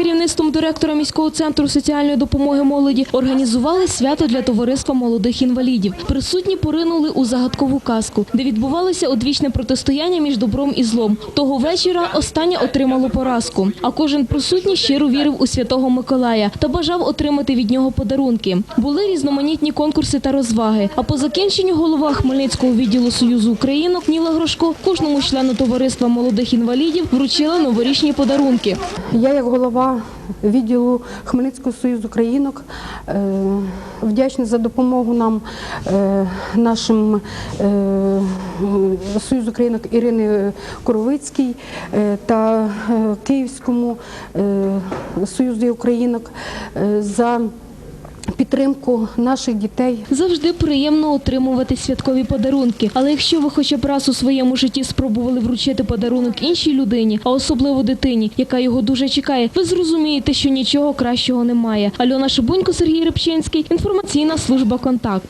керівництвом директора міського центру соціальної допомоги молоді організували свято для товариства молодих інвалідів. Присутні поринули у загадкову казку, де відбувалося одвічне протистояння між добром і злом. Того вечора останнє отримало поразку. А кожен присутній щиро вірив у святого Миколая та бажав отримати від нього подарунки. Були різноманітні конкурси та розваги. А по закінченню голова Хмельницького відділу Союзу Українок Ніла Грошко кожному члену товариства молодих інвалідів вручила новорічні подарунки. Я, як голова відділу Хмельницького союзу країнок. Вдячний за допомогу нам е, нашим е, Союзу країнок Ірини Коровицькій е, та е, Київському е, Союзу українок е, за підтримку наших дітей. Завжди приємно отримувати святкові подарунки. Але якщо ви хоча б раз у своєму житті спробували вручити подарунок іншій людині, а особливо дитині, яка його дуже чекає, ви зрозумієте, що нічого кращого немає. Альона Шибунько, Сергій Рибчинський, інформаційна служба Контакт.